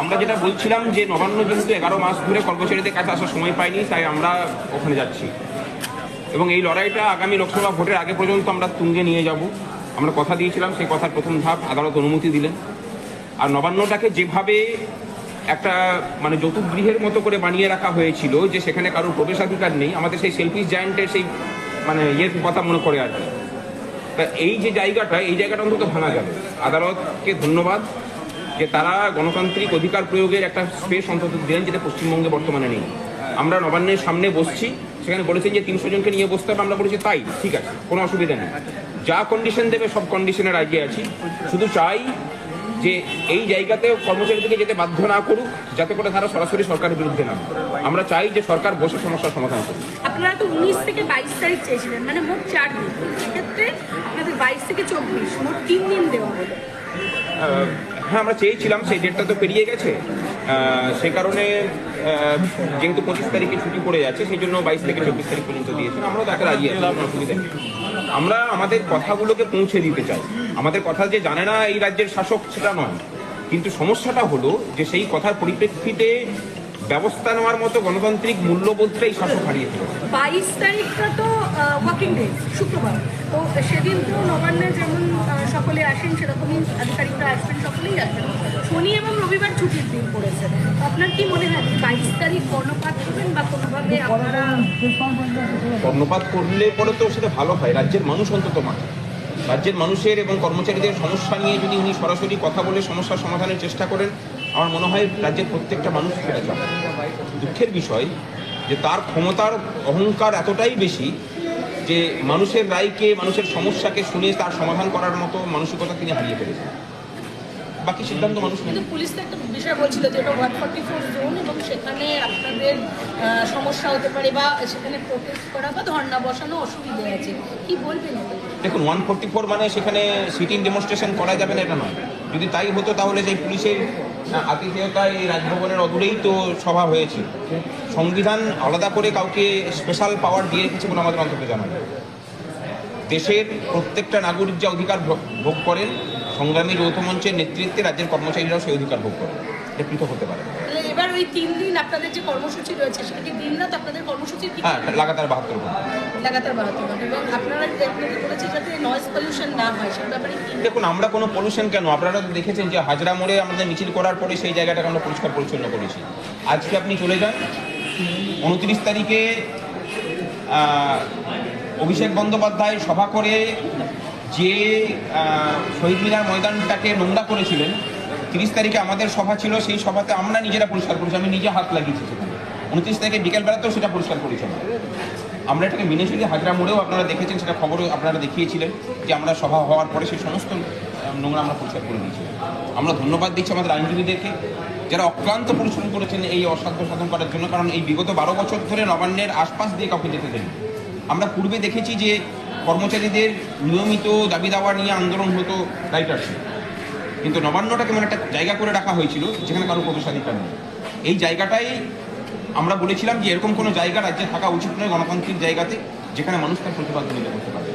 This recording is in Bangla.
আমরা যেটা বলছিলাম যে নবান্ন যেহেতু এগারো মাস ধরে কর্মচারীদের কাছে আসার সময় পাইনি, তাই আমরা ওখানে যাচ্ছি। এবং এই লড়াইটা আগামী লোকসভা ভোটের আগে পর্যন্ত আমরা তুঙ্গে নিয়ে যাব। আমরা কথা দিয়েছিলাম, সেই কথার প্রথম ধাপ, আদালত অনুমতি দিলেন। আর নবান্নটাকে যেভাবে একটা মানে যৌতুগৃহের মতো করে বানিয়ে রাখা হয়েছিল, যে সেখানে কারোর প্রবেশাধিকার নেই, আমাদের সেই সেলফিস জায়েন্টের সেই মানে ইয়ের কথা মনে করে আর কি। তা এই যে জায়গাটা, এই জায়গাটা অন্তত ভাঙা যাবে। আদালতকে ধন্যবাদ। যে তারা গণতান্ত্রিক অধিকার প্রয়োগের একটা স্পেস অন্তত দিলেন যেটা পশ্চিমবঙ্গে বর্তমানে নেই। আমরা নবান্নের সামনে বসছি সেখানে বলেছেন যে তিনশো জনকে নিয়ে বসতে হবে আমরা বলেছি তাই ঠিক আছে কোনো অসুবিধা নেই। যা কন্ডিশন দেবে সব কন্ডিশনে রাজি আছি। শুধু চাই যে এই জায়গাতে কর্মচারীদেরকে যেতে বাধ্য না করুক যাতে করে তারা সরাসরি সরকারের বিরুদ্ধে না আমরা চাই যে সরকার বসে সমস্যার সমাধান করুক। আপনারা তো উনিশ থেকে বাইশ তারিখ চেয়েছিলেন মানে মোট চার দিন। সেক্ষেত্রে আপনাদের বাইশ থেকে চব্বিশ মোট তিন দিন দেওয়া হলো আহ, হ্যাঁ আমরা চেয়েছিলাম, সেই ডেটটা তো পেরিয়ে গেছে। সে কারণে যেহেতু পঁচিশ তারিখে ছুটি পড়ে যাচ্ছে, সেই জন্য বাইশ থেকে চব্বিশ তারিখ পর্যন্ত দিয়েছেন আমরাও তাকে রাজি আছি আমরা আমাদের কথাগুলোকে পৌঁছে দিতে চাই। আমাদের কথা যে জানে না এই রাজ্যের শাসক, সেটা নয়। কিন্তু সমস্যাটা হলো যে সেই কথার পরিপ্রেক্ষিতে ব্যবস্থা নেওয়ার মতো গণতান্ত্রিক মূল্যবোধটাই শাসক হারিয়ে বাইশ তারিখটা তো ওয়ার্কিং ডে শুক্রবার। তো সেদিন তো নবান্নে যেমন সকলে আসেন সেরকমই আধিকারিকরা আসবেন সকলেই আসবেন। শনি এবং রবিবার ছুটির দিন পড়েছে। তো আপনার কি মনে হয় বাইশ তারিখ কর্ণপাত করবেন বা কোনোভাবে আপনারা কর্ণপাত করলে পরে তো সেটা ভালো হয়। রাজ্যের মানুষ অন্তত মানে রাজ্যের মানুষের এবং কর্মচারীদের সমস্যা নিয়ে যদি উনি সরাসরি কথা বলে সমস্যার সমাধানের চেষ্টা করেন আমার মনে হয় রাজ্যের প্রত্যেকটা মানুষ ফেরে যাবে দুঃখের বিষয় যে তার ক্ষমতার অহংকার এতটাই বেশি যে মানুষের রায়কে মানুষের সমস্যাকে শুনে তার সমাধান করার মতো মানসিকতা তিনি হারিয়ে ফেলেছেন। বাকি সিদ্ধান্ত মানুষ কিন্তু পুলিশ তো একটা বিষয় বলছিল যে এটা ওয়ান ফর্টি ফোর জোন এবং সেখানে আপনাদের সমস্যা হতে পারে বা সেখানে প্রোটেস্ট করা বা ধর্ণা বসানো অসুবিধে আছে। কি বলবেন দেখুন ওয়ান ফোর্টি ফোর মানে সেখানে সিটিং ডেমনস্ট্রেশন করা যাবে না এটা নয়। যদি তাই হতো তাহলে সেই পুলিশের আতিথেয়তায় এই রাজভবনের অদূরেই তো সভা হয়েছে সংবিধান আলাদা করে কাউকে স্পেশাল পাওয়ার দিয়ে রেখেছে বলে আমাদের অন্তত জানা নেই। দেশের প্রত্যেকটা নাগরিক যে অধিকার ভোগ- ভোগ করেন সংগ্রামী যৌথ মঞ্চের নেতৃত্বে রাজ্যের কর্মচারীরাও সেই অধিকার ভোগ করেন এটা পৃথক হতে পারে। এবার ওই তিন দিন আপনাদের যে কর্মসূচি রয়েছে সেটা কি দিন রাত আপনাদের কর্মসূচি হ্যাঁ লাগাতার বাহাত্তর ঘণ্টা। লাগাতার বাড়াতে হবে। এবং আপনারা আপনাদের যাতে নয়েজ পলিউশন না হয় সে ব্যাপারে দেখুন, আমরা কোনো পলিউশন কেন? আপনারা দেখেছেন যে হাজরা মোড়ে আমাদের মিছিল করার পরে সেই জায়গাটাকে আমরা পরিষ্কার পরিচ্ছন্ন করেছি। আজকে আপনি চলে যান। উনত্রিশ তারিখে অভিষেক বন্দ্যোপাধ্যায় সভা করে যে শহীদ মিনার ময়দানটাকে নোংরা করেছিলেন, তিরিশ তারিখে আমাদের সভা ছিল, সেই সভাতে আমরা নিজেরা পরিষ্কার করেছি। আমি নিজে হাত লাগিয়েছি সেখানে। উনত্রিশ তারিখে বিকেলবেলাতেও সেটা পরিষ্কার করেছি আমরা। এটাকে মেনে চলি। হাজরা মোড়েও আপনারা দেখেছেন, সেটা খবরও আপনারা দেখিয়েছিলেন যে আমরা সভা হওয়ার পরে সেই সমস্ত নোংরা আমরা পরিষ্কার করে দিয়েছি। আমরা ধন্যবাদ দিচ্ছি আমাদের আইনজীবীদেরকে, যারা অক্লান্ত পরিশ্রম করেছেন এই অসাধ্য সাধন করার জন্য, কারণ এই বিগত বারো বছর ধরে নবান্নের আশপাশ দিয়ে কাউকে যেতে দেন আমরা পূর্বে দেখেছি যে কর্মচারীদের নিয়মিত দাবি দাওয়া নিয়ে আন্দোলন হতো রাইটার্সে কিন্তু নবান্নটাকে মানে একটা জায়গা করে রাখা হয়েছিল, যেখানে কারও প্রবেশাধিকার নেই। এই জায়গাটাই আমরা বলেছিলাম যে এরকম কোনো জায়গা রাজ্যে থাকা উচিত নয় গণতান্ত্রিক জায়গাতে, যেখানে মানুষ তার প্রতিবাদ নিতে করতে পারবে।